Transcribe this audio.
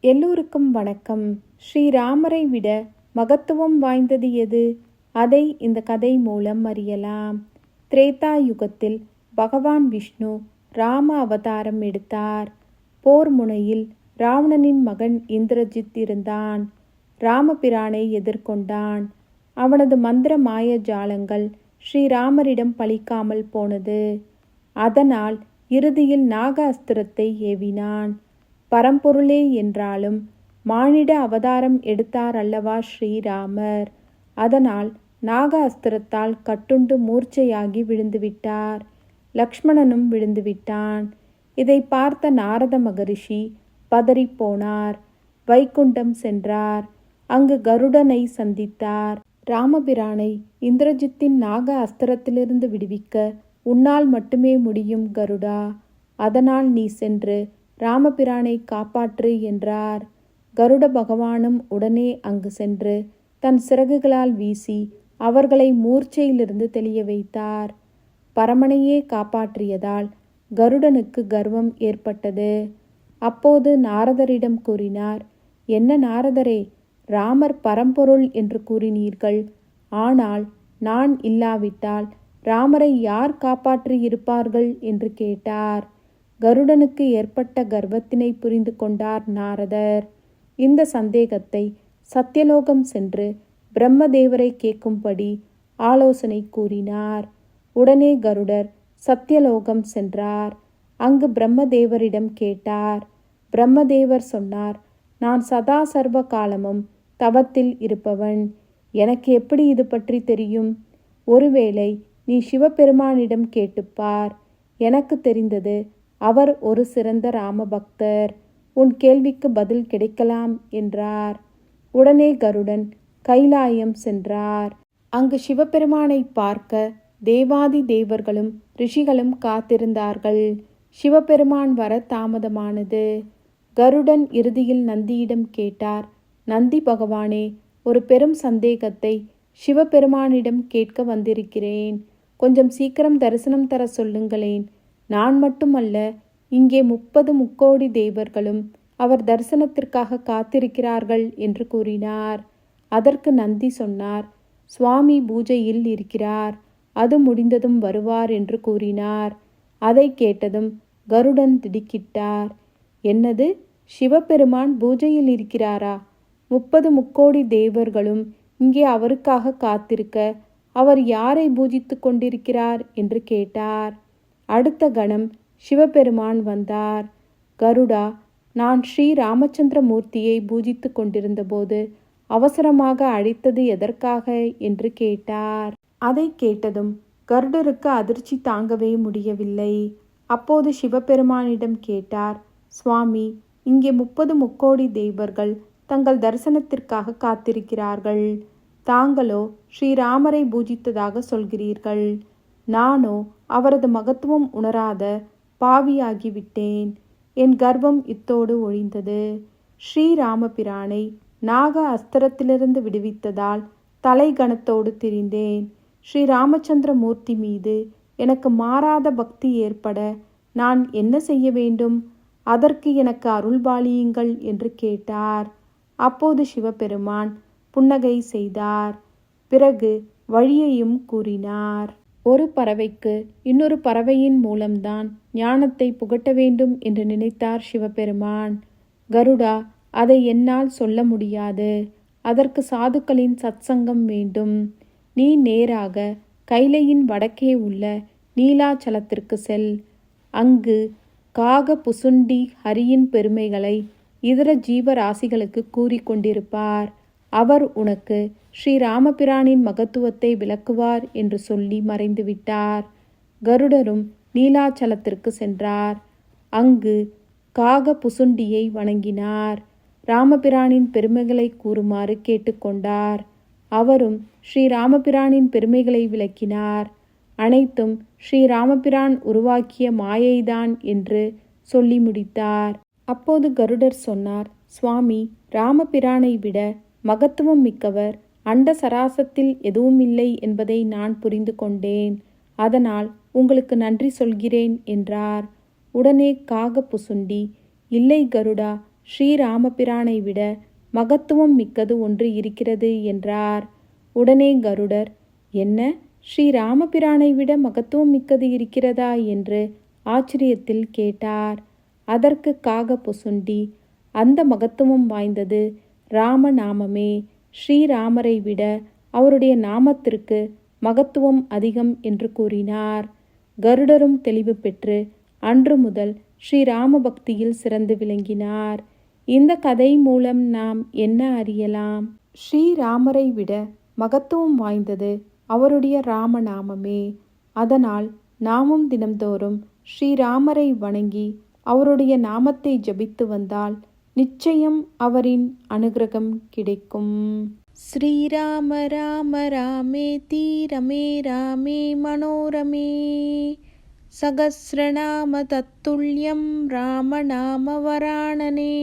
எல்லோருக்கும் வணக்கம். ஸ்ரீராமரை விட மகத்துவம் வாய்ந்தது எது? அதை இந்த கதை மூலம் அறியலாம். திரேதா யுகத்தில் பகவான் விஷ்ணு ராம அவதாரம் எடுத்தார். போர் முனையில் ராவணனின் மகன் இந்திரஜித் இருந்தான். ராமபிரானை எதிர்கொண்டான். அவனது மந்திர மாய ஜாலங்கள் ஸ்ரீராமரிடம் பலிக்காமல் போனது. அதனால் இறுதியில் நாக அஸ்திரத்தை ஏவினான். பரம்பொருளே என்றாலும் மானிட அவதாரம் எடுத்தார் அல்லவா ஸ்ரீராமர். அதனால் நாக அஸ்திரத்தால் கட்டுண்டு மூர்ச்சையாகி விழுந்துவிட்டார். லக்ஷ்மணனும் விழுந்துவிட்டான். இதை பார்த்த நாரத மகரிஷி பதறிப்போனார் வைகுண்டம் சென்றார். அங்கு கருடனை சந்தித்தார். ராமபிரானை இந்திரஜித்தின் நாக அஸ்திரத்திலிருந்து விடுவிக்க உன்னால் மட்டுமே முடியும் கருடா. அதனால் நீ சென்று ராமபிரானை காப்பாற்று என்றார். கருட பகவானும் உடனே அங்கு சென்று தன் சிறகுகளால் வீசி அவர்களை மூர்ச்சையிலிருந்து தெளிய வைத்தார். பரமனையே காப்பாற்றியதால் கருடனுக்கு கர்வம் ஏற்பட்டது. அப்போது நாரதரிடம் கூறினார் என்ன நாரதரே ராமர் பரம்பொருள் என்று கூறினீர்கள். ஆனால் நான் இல்லாவிட்டால் ராமரை யார் காப்பாற்றி இருப்பார்கள் என்று கேட்டார். கருடனுக்கு ஏற்பட்ட கர்வத்தினை புரிந்து கொண்டார் நாரதர். இந்த சந்தேகத்தை சத்தியலோகம் சென்று பிரம்மதேவரை கேட்கும்படி ஆலோசனை கூறினார். உடனே கருடர் சத்தியலோகம் சென்றார். அங்கு பிரம்மதேவரிடம் கேட்டார். பிரம்மதேவர் சொன்னார் நான் சதா சர்வ காலமும் தவத்தில் இருப்பவன். எனக்கு எப்படி இது பற்றி தெரியும்? ஒருவேளை நீ சிவபெருமானிடம் கேட்டுப்பார். எனக்கு தெரிந்தது அவர் ஒரு சிறந்த ராமபக்தர். உன் கேள்விக்கு பதில் கிடைக்கலாம் என்றார். உடனே கருடன் கைலாயம் சென்றார். அங்கு சிவபெருமானை பார்க்க தேவாதி தேவர்களும் ரிஷிகளும் காத்திருந்தார்கள். சிவபெருமான் வர தாமதமானது. கருடன் இறுதியில் நந்தியிடம் கேட்டார் நந்தி பகவானே ஒரு பெரும் சந்தேகத்தை சிவபெருமானிடம் கேட்க வந்திருக்கிறேன். கொஞ்சம் சீக்கிரம் தரிசனம் தர சொல்லுங்களேன். நான் மட்டுமல்ல இங்கே முப்பது முக்கோடி தேவர்களும் அவர் தரிசனத்திற்காக காத்திருக்கிறார்கள் என்று கூறினார். அதற்கு நந்தி சொன்னார் சுவாமி பூஜையில் இருக்கிறார் அது முடிந்ததும் வருவார் என்று கூறினார். அதை கேட்டதும் கருடன் திடுக்கிட்டார். என்னது? சிவபெருமான் பூஜையில் இருக்கிறாரா? முப்பது முக்கோடி தேவர்களும் இங்கே அவருக்காக காத்திருக்க அவர் யாரை பூஜித்து கொண்டிருக்கிறார்? என்று கேட்டார். அடுத்த கணம் சிவபெருமான் வந்தார். கருடா நான் ஸ்ரீ ராமச்சந்திர மூர்த்தியை பூஜித்து கொண்டிருந்தபோது அவசரமாக அழைத்தது எதற்காக? என்று கேட்டார். அதை கேட்டதும் கருடருக்கு அதிர்ச்சி தாங்கவே முடியவில்லை. அப்போது சிவபெருமானிடம் கேட்டார் சுவாமி இங்கே முப்பது முக்கோடி தெய்வர்கள் தங்கள் தரிசனத்திற்காக காத்திருக்கிறார்கள். தாங்களோ ஸ்ரீராமரை பூஜித்ததாக சொல்கிறீர்கள். நானோ அவரது மகத்துவம் உணராத பாவியாகிவிட்டேன். என் கர்வம் இத்தோடு ஒழிந்தது. ஸ்ரீராமபிரானை நாக அஸ்திரத்திலிருந்து விடுவித்ததால் தலைகணத்தோடு திரிந்தேன். ஸ்ரீ ராமச்சந்திர மூர்த்தி மீது எனக்கு மாறாத பக்தி ஏற்பட நான் என்ன செய்ய வேண்டும்? அதற்கு எனக்கு அருள்பாலியுங்கள் என்று கேட்டார். அப்போது சிவபெருமான் புன்னகை செய்தார். பிறகு வழியையும் கூறினார். ஒரு பறவைக்கு இன்னொரு பறவையின் மூலம்தான் ஞானத்தை புகட்ட வேண்டும் என்று நினைத்தார் சிவபெருமான். கருடா அதை என்னால் சொல்ல முடியாது. அதற்கு சாதுக்களின் சத்சங்கம் வேண்டும். நீ நேராக கைலையின் வடக்கே உள்ள நீலாச்சலத்திற்கு செல். அங்கு காக புசுண்டி ஹரியின் பெருமைகளை இதர ஜீவராசிகளுக்கு கூறிக்கொண்டிருப்பார் அவர் உனக்கு ஸ்ரீராமபிரானின் மகத்துவத்தை விளக்குவார் என்று சொல்லி மறைந்துவிட்டார். கருடரும் நீலாச்சலத்திற்கு சென்றார். அங்கு காக புசுண்டியை வணங்கினார். ராமபிரானின் பெருமைகளை கூறுமாறு கேட்டுக்கொண்டார். அவரும் ஸ்ரீராமபிரானின் பெருமைகளை விளக்கினார். அனைத்தும் ஸ்ரீராமபிரான் உருவாக்கிய மாயைதான் என்று சொல்லி முடித்தார். அப்போது கருடர் சொன்னார் சுவாமி ராமபிரானை விட மகத்துவம் மிக்கவர். அண்ட சராசத்தில் எதுவும் இல்லை என்பதை நான் புரிந்து கொண்டேன். அதனால் உங்களுக்கு நன்றி சொல்கிறேன் என்றார். உடனே காக புசுண்டி இல்லை கருடா ஸ்ரீராமபிரானை விட மகத்துவம் மிக்கது ஒன்று இருக்கிறது என்றார். உடனே கருடர் என்ன? ஸ்ரீராமபிரானை விட மகத்துவம் மிக்கது இருக்கிறதா என்று ஆச்சரியத்தில் கேட்டார். அதற்கு காக புசுண்டி அந்த மகத்துவம் வாய்ந்தது ராமநாமமே. ஸ்ரீராமரை விட அவருடைய நாமத்திற்கு மகத்துவம் அதிகம் என்று கூறினார். கருடரும் தெளிவு பெற்று அன்று முதல் ஸ்ரீராம பக்தியில் சிறந்து விளங்கினார். இந்த கதை மூலம் நாம் என்ன அறியலாம்? ஸ்ரீராமரை விட மகத்துவம் வாய்ந்தது அவருடைய ராமநாமமே. அதனால் நாமும் தினம்தோறும் ஸ்ரீராமரை வணங்கி அவருடைய நாமத்தை ஜபித்து வந்தால் நிச்சயம் அவரின் அனுகிரகம் கிடைக்கும். ஸ்ரீராம ராம ராமே தீரமே ராமே மனோரமே. சகசிரநாம தத்துல்யம் ராமநாம வராணனே.